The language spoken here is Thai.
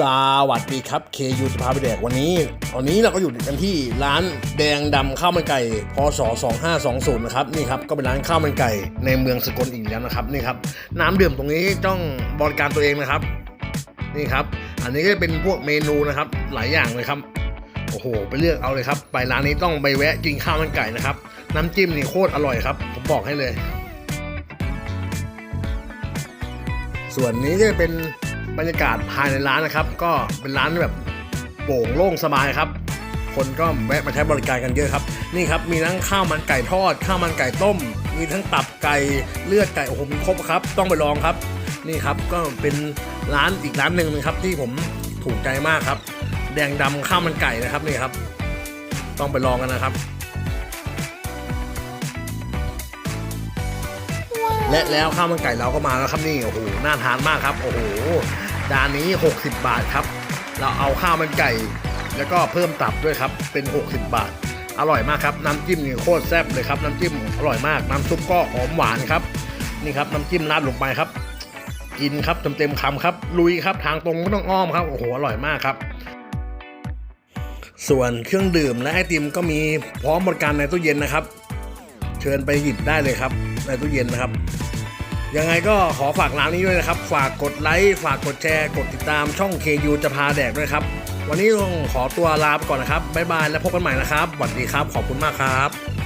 สวัสดีครับ KU จะพาไปแดกวันนี้วันนี้เราก็อยู่กันที่ร้านแดงดำข้าวมันไก่พศ2520นะครับนี่ครับก็เป็นร้านข้าวมันไก่ในเมืองสกลอีกแล้วนะครับนี่ครับน้ำดื่มตรงนี้ต้องบริการตัวเองนะครับ นี่ครับ อันนี้ก็เป็นพวกเมนูนะครับ หลายอย่างเลยครับโอ้โห ไปเลือกเอาเลยครับ ไปร้านนี้ต้องไปแวะกินข้าวมันไก่นะครับ น้ำจิ้มนี่โคตรอร่อยครับ ผมบอกให้เลย ส่วนนี้ก็จะเป็น บรรยากาศภายในร้านนะครับ ก็เป็นร้านแบบโปร่งโล่งสบายครับ คนก็แวะมาใช้บริการกันเยอะครับ นี่ครับมีทั้งข้าวมันไก่ทอด ข้าวมันไก่ต้ม มีทั้งตับไก่เลือดไก่โอ้โหมีครบครับ ต้องไปลองครับ นี่ครับก็เป็นร้านอีกร้านหนึ่งนะครับ ที่ผมถูกใจมากครับ แดงดำข้าวมันไก่นะครับนี่ครับ ต้องไปลองกันนะครับและแล้วข้าวมันไก่เราก็มาแล้วครับนี่โอ้โหน่าทานมากครับ โอ้โห จานนี้ 60 บาทครับ เราเอาข้าวมันไก่ แล้วก็เพิ่มตับด้วยครับ เป็น 60 บาท อร่อยมากครับ น้ำจิ้มนี่โคตรแซ่บเลยครับ น้ำจิ้มอร่อยมาก น้ำซุปก็หอมหวานครับ นี่ครับน้ำจิ้มราดลงไปครับ กินครับเต็มๆคำครับ ลุยครับ ทางตรงไม่ต้องอ้อมครับ โอ้โห อร่อยมากครับส่วนเครื่องดื่มและไอติมก็มีพร้อมบริการในตู้เย็นนะครับ เชิญไปหยิบได้เลยครับ ในตู้เย็นนะครับ ยังไงก็ขอฝากร้านนี้ด้วยนะครับ ฝากกดไลค์ฝากกดแชร์กดติดตามช่อง KU จะพาแดกด้วยครับ วันนี้ต้องขอตัวลาไปก่อนนะครับบ๊ายบายแล้วพบกันใหม่นะครับสวัสดีครับขอบคุณมากครับ